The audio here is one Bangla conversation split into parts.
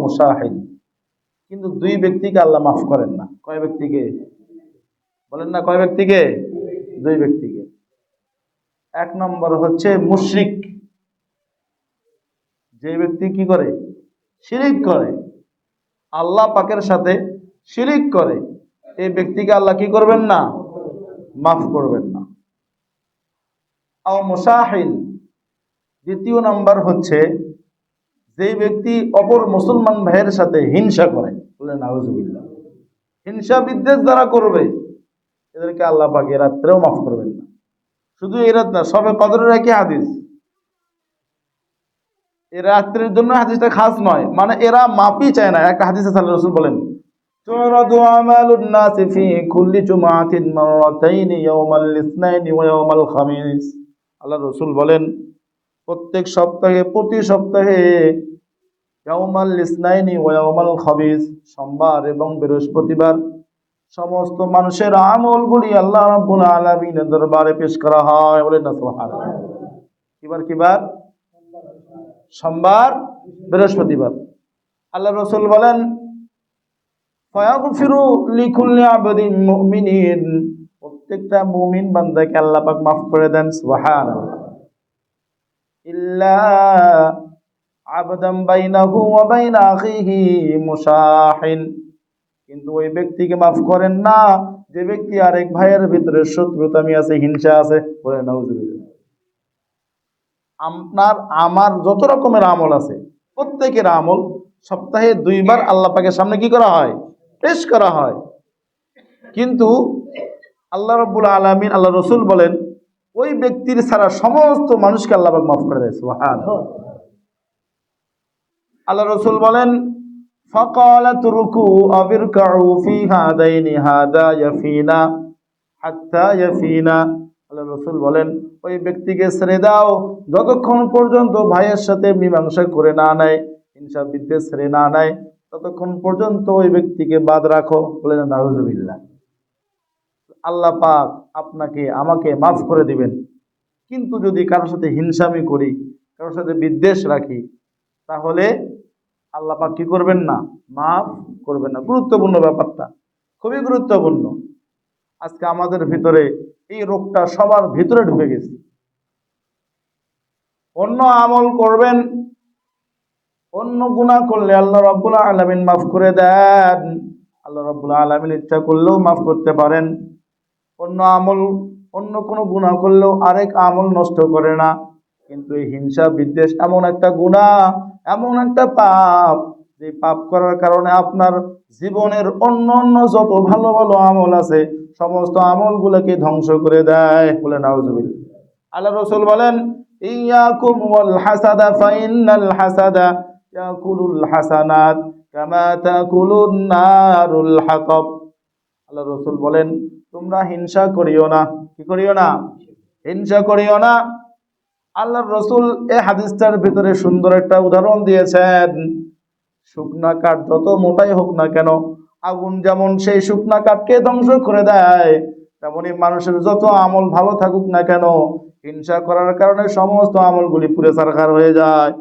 মুসাহিন কিন্তু দুই ব্যক্তিকে আল্লাহ মাফ করেন না। কয় ব্যক্তিকে? বলেন না কয় ব্যক্তিকে? দুই ব্যক্তিকে। এক নম্বর হচ্ছে মুশরিক। যে ব্যক্তি কি করে? শিরিক করে। আল্লাহ পাকের সাথে শিরিক করে। এই ব্যক্তিকে আল্লাহ কি করবেন না? মাফ করবেন না। আও মুসাহিন দ্বিতীয় নাম্বার হচ্ছে যে ব্যক্তি অপর মুসলমান ভাইয়ের সাথে হিংসা করে বলেন আউজুবিল্লাহ হিংসা বিদ্বেষ দ্বারা করবে এদেরকে আল্লাহ পাক এ রাত্রেও মাফ করবেন না শুধু এই রাত না সবে কদরের একই হাদিস এ রাত্রের জন্য হাদিসটা খাস নয় মানে এরা মাপই চায় না একটা হাদিসে সাল্লাহ রসুল বলেন تعرض أعمال الناس في كل جمعة مرتين يوم الاثنين ويوم الخميس আল্লাহ রসুল বলেন প্রত্যেক সপ্তাহে, প্রতি সপ্তাহে ইয়াউমাল ইসনাইনি ওয়াউমাল খাবিস, সোমবার এবং বৃহস্পতিবার সমস্ত মানুষের আমলগুলি আল্লাহ রাব্বুল আলামিনের দরবারে পেশ করা হয় বলে না, সুবহানাল্লাহ। কিবার কিবার সোমবার, বৃহস্পতিবার। আল্লাহ রসুল বলেন, ফায়াগফিরু লিকুল্লি আবদিন মুমিনিন। প্রত্যেকটা মুমিন বান্দাকে আল্লাহ পাক মাফ করে দেন, সুবহানাল্লাহ। কিন্তু ওই ব্যক্তিকে মাফ করেন না, যে ব্যক্তি আরেক ভাইয়ের ভিতরে শত্রুতামি আছে, হিংসা আছে, বলে আপনার, আমার যত রকমের আমল আছে, প্রত্যেকের আমল সপ্তাহে দুইবার আল্লাহ পাকের সামনে কি করা হয়? পেশ করা হয়। কিন্তু আল্লাহ রব্বুল আলমিন, আল্লাহ রসুল বলেন ওই ব্যক্তির ছাড়া সমস্ত মানুষকে আল্লাহ পাক মাফ করে দেয় সুবহান আল্লাহ রসুল বলেন فقال اتركوا أو اركعوا في هذين هذا يفينا حتى يفينا আল্লাহ রসুল বলেন ওই ব্যক্তিকে ছেড়ে দাও যতক্ষণ পর্যন্ত ভাইয়ের সাথে মীমাংসা করে না নেয় হিংসা বিদ্বেষ ছেড়ে না নেয় ততক্ষণ পর্যন্ত ওই ব্যক্তিকে বাদ রাখো বলেন নারুজুবিল্লাহ আল্লাহ পাক আপনাকে, আমাকে মাফ করে দিবেন। কিন্তু যদি কারোর সাথে হিংসামি করি, কারোর সাথে বিদ্বেষ রাখি, তাহলে আল্লাহ পাক কি করবেন না? মাফ করবেন না। গুরুত্বপূর্ণ ব্যাপারটা। খুবই গুরুত্বপূর্ণ। আজকে আমাদের ভিতরে এই রোগটা সবার ভিতরে ঢুকে গেছে। অন্য আমল করবেন, অন্য গুণা করলে আল্লাহ রব্বুল আলমিন মাফ করে দেন। আল্লাহ রব্বুল আলমিন ইচ্ছা করলেও মাফ করতে পারেন। অন্য আমল, অন্য কোনো গুণা করলেও আরেক আমল নষ্ট করে না। কিন্তু এই হিংসা, বিদ্বেষ এমন একটা গুণা এমন একটা পাপ, যে পাপ করার কারণে আপনার জীবনের অন্য অন্য যত ভালো ভালো আমল আছে, সমস্ত আমলগুলোকে ধ্বংস করে দেয়। বলে নাউজুবিল আল্লাহ রসুল বলেন, ইয়াকুম ওয়াল হাসাদা ফাইনাল হাসাদা ইয়াকুলুল হাসানাত কামা তাকুলুন নারুল আল্লাহ রসুল বলেন, তোমরা হিংসা করিও না। কি করিও না? হিংসা করিও না। আল্লাহর রসুল এ হাদিসটার ভিতরে সুন্দর একটা উদাহরণ দিয়েছেন। শুকনা কাঠ যত মোটাই হোক না কেন, আগুন যেমন সেই শুকনা কাঠকে ধ্বংস করে দেয়, তেমনি মানুষের যত আমল ভালো থাকুক না কেন, হিংসা করার কারণে সমস্ত আমলগুলি পুরে সারখার হয়ে যায়।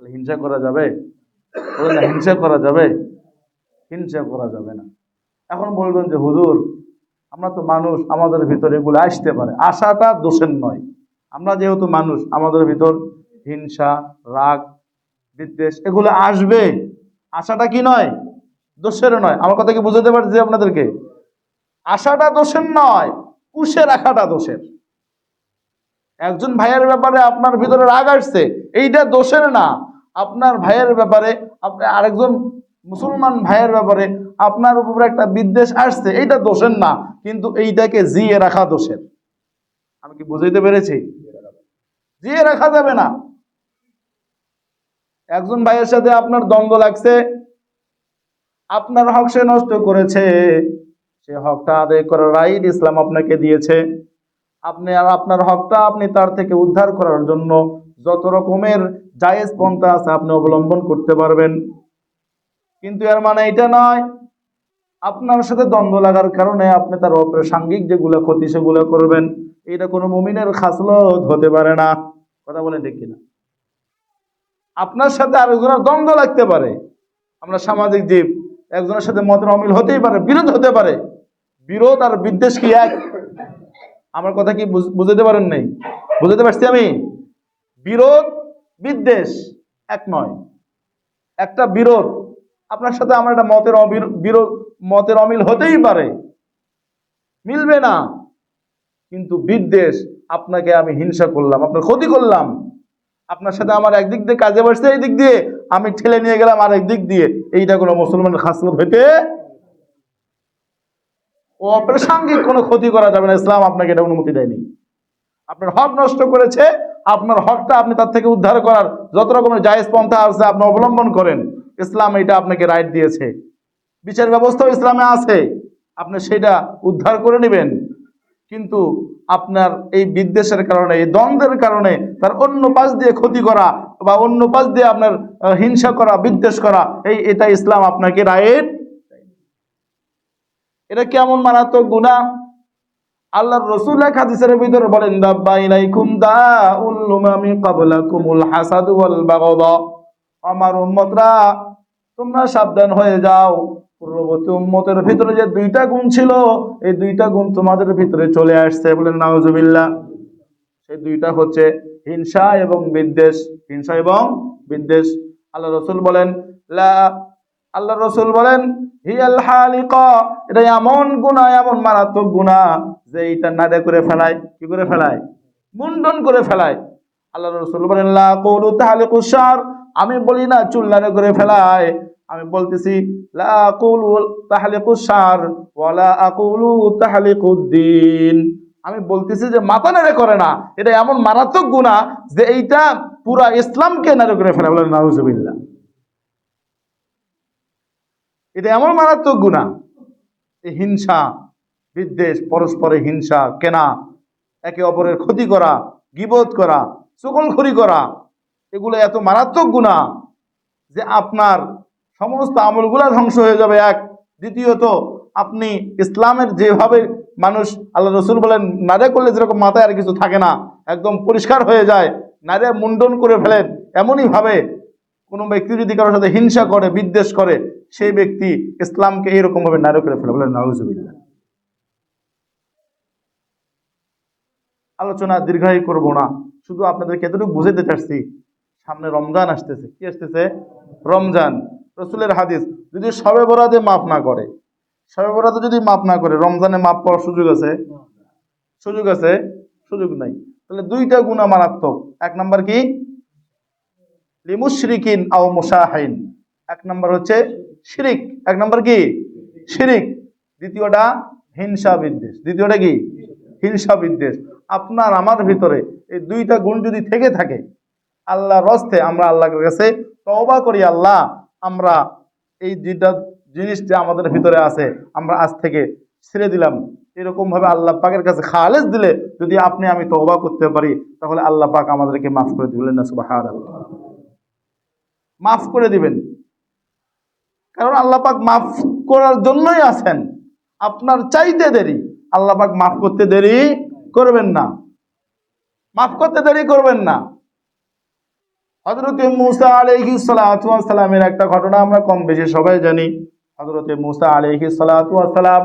হিংসা করা যাবে? হিংসা করা যাবে? হিংসা করা যাবে না। এখন বলবেন যে, হুজুর, আমরা তো মানুষ, আমাদের ভিতরে এগুলো আসতে পারে। আশাটা দোষের নয়। আমরা যেহেতু মানুষ, আমাদের ভিতর হিংসা, রাগ, বিদ্বেষ এগুলো আসবে। আশাটা কি নয়? দোষের নয়। আমার কথা কি বুঝাতে পারছি আপনাদেরকে? আশাটা দোষের নয়, পুষে রাখাটা দোষের। একজন ভাইয়ের ব্যাপারে আপনার ভিতরে রাগ আসছে, এইটা দোষের না। আপনার ভাইয়ের ব্যাপারে আপনি আরেকজন মুসলমান ভাইয়ের ব্যাপারে আপনার উপরে একটা বিদ্বেষ আসছে, এইটা দোষের না, কিন্তু এইটাকে জিয়ে রাখা দোষের। আমি কি বুঝাইতে পেরেছি? জিয়ে রাখা যাবে না। একজন ভাইয়ের সাথে আপনার দ্বন্দ্ব লাগছে, আপনার হক সে নষ্ট করেছে, সে হকটা আদায় করার রাইট ইসলাম আপনাকে দিয়েছে। আপনি আর আপনার হকটা আপনি তার থেকে উদ্ধার করার জন্য যত রকমের জায়েজ পন্থা আছে আপনি অবলম্বন করতে পারবেন। কিন্তু এর মানে এটা নয়, আপনার সাথে দ্বন্দ্ব লাগার কারণে আপনি তার সাঙ্গিক যেগুলো ক্ষতি সেগুলো করবেন, এটা কোনো মুমিনের খাসলত হতে পারে না। কথা বলেন ঠিক কিনা? আপনার সাথে আরেকজনের দ্বন্দ্ব লাগতে পারে, আমরা সামাজিক জীব, একজনের সাথে মতের অমিল হতেই পারে, বিরোধ হতে পারে। বিরোধ আর বিদ্বেষ কি এক? আমার কথা কি বুঝ- বুঝাতে পারেন নাই? বুঝাতে পারছি আমি? বিরোধ, বিদ্বেষ এক নয়। একটা বিরোধ আপনার সাথে আমার একটা মতের বিরোধ, মতের অমিল হতেই পারে। মিলবে না। কিন্তু বিদ্বেষ, আপনাকে আমি হিংসা করলাম, আপনার ক্ষতি করলাম। আপনার সাথে আমার একদিক দিয়ে কাজে বসছে, এই দিক দিয়ে আমি ঠেলে নিয়ে গেলাম আর দিক দিয়ে। এইটা কোনো মুসলমানের খাসলত হইতে ও অপ্রাসঙ্গিক কোনো ক্ষতি করা যাবে না। ইসলাম আপনাকে এটা অনুমতি দেয়নি। আপনার হক নষ্ট করেছে, আপনার হকটা আপনি তার থেকে উদ্ধার করার যত রকমের জায়েজ পন্থা আছে, আপনি অবলম্বন করেন। ইসলাম এটা আপনাকে রাইট দিয়েছে। বিচার ব্যবস্থাও ইসলামে আছে। আপনি সেটা উদ্ধার করে নেবেন। কিন্তু আপনার এই বিদ্বেষের কারণে, এই দ্বন্দ্বের কারণে তার অন্য পাশ দিয়ে ক্ষতি করা বা অন্য পাশ দিয়ে আপনার হিংসা করা, বিদ্বেষ করা, এই এটা ইসলাম আপনাকে রাইট এটা কেমন মারাত্মক গুণা আল্লাহ রসুল এক হাদিসের ভিতরে বলেন, দাব্বা ইলাইকুম ক্বাবলাকুমুল হাসাদ আমার উম্মতরা তোমরা সাবধান হয়ে যাও। পূর্ববর্তী উম্মতের ভিতরে যে দুইটা গুণ ছিল, এই দুইটা গুণ তোমাদের ভিতরে চলে আসছে বলেন নাউজুবিল্লাহ। সেই দুইটা হচ্ছে হিংসা এবং বিদ্বেষ। হিংসা এবং বিদ্বেষ। আল্লাহ রসুল বলেন, লা আল্লাহ রসুল বলেন, হিয়াল হালিকা এটা এমন গুণা, এমন মারাত্মক গুণা যে এইটা নাদে করে ফেলায়। কি করে ফেলায়? মুন্ডন করে ফেলায়। আল্লাহ রসুল বলেন, লা কৌলু তাহলিকু শার, আমি বলি না চুল নাদে করে ফেলায়। আমি বলতেছি আমি বলতেছি যে, মাথা নেড়ে করে না। এটা এমন মারাত্মক গুণা যে এইটা পুরা ইসলামকে নাড়ে করে ফেলা। বলেন, নাউজুবিল্লাহ। এটা এমন মারাত্মক গুণা এই হিংসা, বিদ্বেষ, পরস্পরে হিংসা, কেনা, একে অপরের ক্ষতি করা গিবোধ করা চকলখড়ি করা, এগুলো এত মারাত্মক গুণা যে আপনার সমস্ত আমলগুলা ধ্বংস হয়ে যাবে এক। দ্বিতীয়ত, আপনি ইসলামের যেভাবে মানুষ আল্লাহ রসুল বলেন, নারে করলে যেরকম মাথায় আর কিছু থাকে না, একদম পরিষ্কার হয়ে যায়, নারে মুন্ডন করে ফেলেন। এমনই ভাবে কোনো ব্যক্তি যদি কারোর সাথে হিংসা করে, বিদ্বেষ করে, সেই ব্যক্তি ইসলামকে এইরকম ভাবে নারী করে ফেলে। বলেন নাউজুবিল্লাহ আলোচনা দীর্ঘায়ী করব না। শুধু আপনাদেরকে এতটুকু বুঝাতে চাচ্ছি, সামনে রমজান আসতেছে। কি আসতেছে? রমজান। রসুলের হাদিস, যদি সবে বরাদে মাপ না করে, সবে বরাদে যদি মাপ না করে, রমজানে মাপ পাওয়ার সুযোগ আছে? সুযোগ আছে? সুযোগ নাই। তাহলে দুইটা গুণা মারাত্মক। এক নাম্বার কি? লিমুশরিকিন আও মুসাহিন এক নাম্বার হচ্ছে শিরিক। এক নাম্বার কি? শিরিক। দ্বিতীয়টা হিংসা বিদ্বেষ। দ্বিতীয়টা কি? হিংসা বিদ্বেষ। আপনার আমার ভিতরে এই দুইটা গুণ যদি থেকে থাকে আল্লাহ রস্তে আমরা আল্লাহর কাছে তওবা করি, আল্লাহ আমরা এই যেটা জিনিসটা আমাদের ভিতরে আছে, আমরা আজ থেকে ছেড়ে দিলাম। এরকম ভাবে আল্লাহ পাকের কাছে খালেজ দিলে যদি আপনি আমি তওবা করতে পারি, তাহলে আল্লাহ পাক আমাদেরকে মাফ করে দিবেন। না, সুবহানাল্লাহ। মাফ করে দিবেন। কারণ আল্লাহ পাক মাফ করার জন্যই আছেন। আপনার চাইতে দেরি। আল্লাহ পাক মাফ করতে দেরি করবেন না। মাফ করতে দেরি করবেন না। হজরতে মুসা আলহি সালামের একটা ঘটনা আমরা কম বেশি সবাই জানি। হজরতে মুসা আলহি সালাম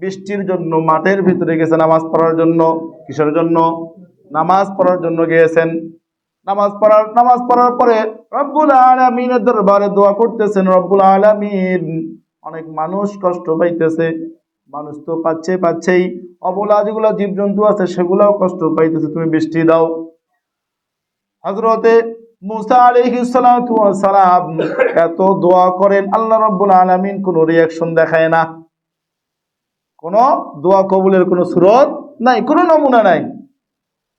বৃষ্টির জন্য, মাঠের ভিতরে গেছে নামাজ পড়ার জন্য, কিসের জন্য? নামাজ পড়ার জন্য গিয়েছেন। নামাজ পড়ার নামাজ পড়ার পরে রব্বুল আলামিনের দরবারে দোয়া করতেছেন, রব্বুল আলামিন। অনেক মানুষ কষ্ট পাইতেছে, মানুষ তো পাচ্ছে পাচ্ছেই। অবলা যেগুলো জীবজন্তু আছে, সেগুলোও কষ্ট পাইতেছে, তুমি বৃষ্টি দাও। হজরতে মুসা আলাইহিস সালাতু ওয়াস সালাম এত দোয়া করেন, আল্লাহ রাব্বুল আলামিন কোনো রিয়াকশন দেখায় না। কোনো দোয়া কবুলের কোনো সুরত নাই, কোনো নমুনা নাই।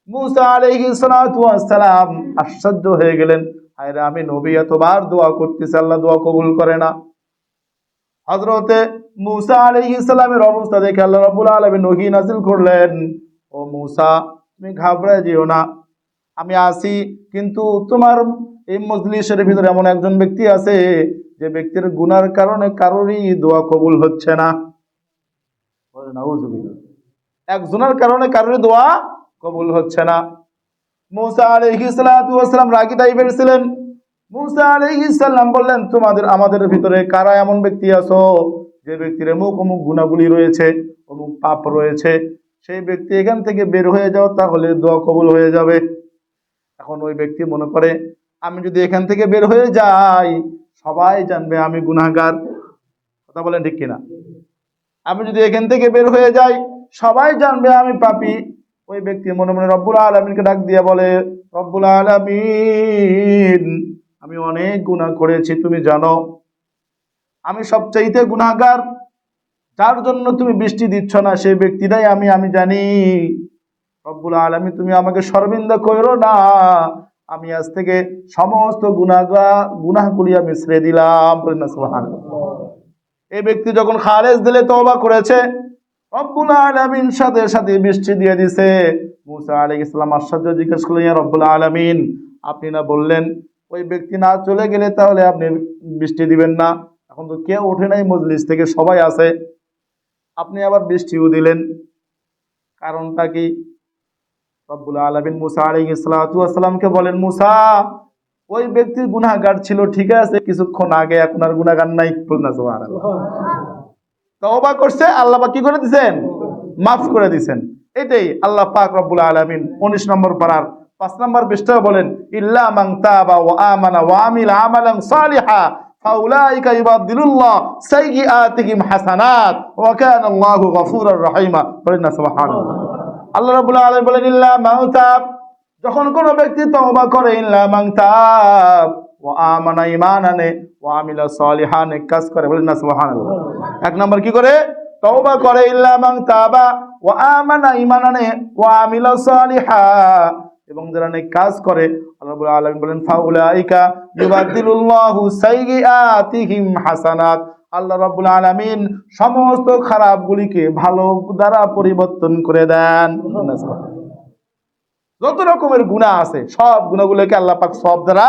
মুসা ওয়াস আশ্চর্য হয়ে গেলেন। আরে আমি নবী, এতবার দোয়া করতেছি, আল্লাহ দোয়া কবুল করে না। হজরতে মুসা আলাইহিস সালামের অবস্থা দেখে আল্লাহ রাব্বুল আলামিন ওহী নাজিল করলেন, ও মুসা, তুমি ঘাবড়ায় যেও না। আমি আসি কিন্তু তোমার এই মজলিসের ভিতরে এমন একজন ব্যক্তি আছে, যে ব্যক্তির গুনার কারণে কারোরই দোয়া কবুল হচ্ছে না। একজনের কারণে কারোরই দোয়া কবুল হচ্ছে না। টাইপের ছিলেন। বললেন, তোমাদের, আমাদের ভিতরে কারা এমন ব্যক্তি যে ব্যক্তির অমুক অমুক রয়েছে, অমুক পাপ রয়েছে? সেই ব্যক্তি এখান থেকে বের হয়ে যাও, তাহলে দোয়া কবুল হয়ে যাবে। এখন ওই ব্যক্তি মনে করে, আমি যদি এখান থেকে বের হয়ে যাই, সবাই জানবে আমি গুনাহগার। কথা বলেন ঠিক কিনা? আমি যদি এখান থেকে বের হয়ে যাই, সবাই জানবে আমি পাপি। ওই ব্যক্তি মনে মনে রব্বুল আলমিনকে ডাক দিয়ে বলে, রব্বুল আলমিন, আমি অনেক গুণা করেছি, তুমি জানো। আমি সবচাইতে গুনাহগার, যার জন্য তুমি বৃষ্টি দিচ্ছ না সেই ব্যক্তিটাই আমি আমি জানি। রব্বুল আলমী তুমি আমাকে সর্বিন্দা করো না। আমি আজ থেকে সমস্ত গুনাগা গুনাহগুলি আমি ছেড়ে দিলাম। এই ব্যক্তি যখন খালেজ দিলে তওবা করেছে, রব্বুল আলামিন সাথে সাথে বৃষ্টি দিয়ে দিছে। মুসা আলাইহিস সালাম আশ্চর্য জিজ্ঞেস করলেন রব্বুল আলামিন, আপনি না বললেন ওই ব্যক্তি না চলে গেলে তাহলে আপনি বৃষ্টি দিবেন না? এখন তো কেউ ওঠে নাই মজলিস থেকে, সবাই আছে। আপনি আবার বৃষ্টিও দিলেন। কারণটা কি? রব্বুল আলামিন মুসা আলাইহিস সালাতু ওয়াস বলেন, মুসা, ওই ব্যক্তির গুনাহগার ছিল, ঠিক আছে, কিছুক্ষণ আগে এখন আর গুনাহগার নাই। তওবা করছে, আল্লাহ কি করে দিছেন? মাফ করে দিছেন। এটাই আল্লাহ পাক রব্বুল আলামিন 19 নম্বর পারার পাঁচ নম্বর পৃষ্ঠায় বলেন, ইল্লা মান তাবা ওয়া আমানা ওয়া আমিলা আমালান সালিহা, ফাউলাইকা হাসানাত আল্লাহু রহিমা। বলেন না, সুবহানাল্লাহ। আল্লাহ রাব্বুল আলামিন বলেন, ইল্লা যখন কোন ব্যক্তি তওবা করে, ইল্লা ওয়া আমানা ঈমান আনে ওয়া আমিলা সালিহান, কাজ করে। বলেন না, সুবহানাল্লাহ। এক নম্বর কি করে? তওবা করে, ইল্লা মান তাবা ওয়া আমানা ঈমান আনে ওয়া আমিলা এবং যারা নেক কাজ করে, আল্লাহ বলেন, ফাউলাইকা ইউবাদদিলুল্লাহু সাইয়্যাতিহিম হাসানাত। আল্লাহ রাব্বুল আলামিন সমস্ত খারাপগুলিকে ভালো দ্বারা পরিবর্তন করে দেন। যত রকমের গুনাহ আছে, সব গুণাগুলোকে আল্লাহ পাক সব দ্বারা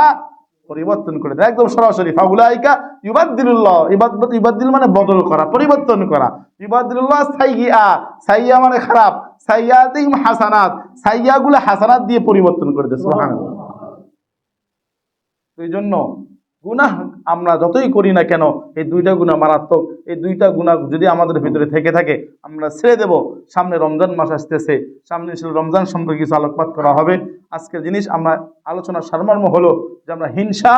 পরিবর্তন করে দেয় একদম সরাসরি ফাউলাইকা ইবাদদিলুল্লাহ ইবাদ ইবাদদিল মানে বদল করা, পরিবর্তন করা। ইবাদদিলুল্লাহ সাইয়্যা সাইয়্যা মানে খারাপ। সাইয়্যাতিহিম হাসানাত, সাইয়্যাগুলো হাসানাত দিয়ে পরিবর্তন করে দেয় এই জন্য গুনাহ আমরা যতই করি না কেন, এই দুইটা গুনাহ মারাত্মক। এই দুইটা গুনাহ যদি আমাদের ভিতরে থেকে থাকে, আমরা ছেড়ে দেব। সামনে রমজান মাস আসতেছে। সামনে ছিল রমজান সম্পর্কে কিছু আলোকপাত করা হবে। আজকের জিনিস আমরা আলোচনার সারমর্ম হলো যে আমরা হিংসা,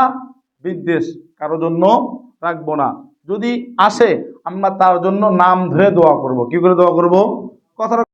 বিদ্বেষ কারও জন্য রাখব না। যদি আসে, আমরা তার জন্য নাম ধরে দোয়া করব। কি করে দোয়া করব? কথাটা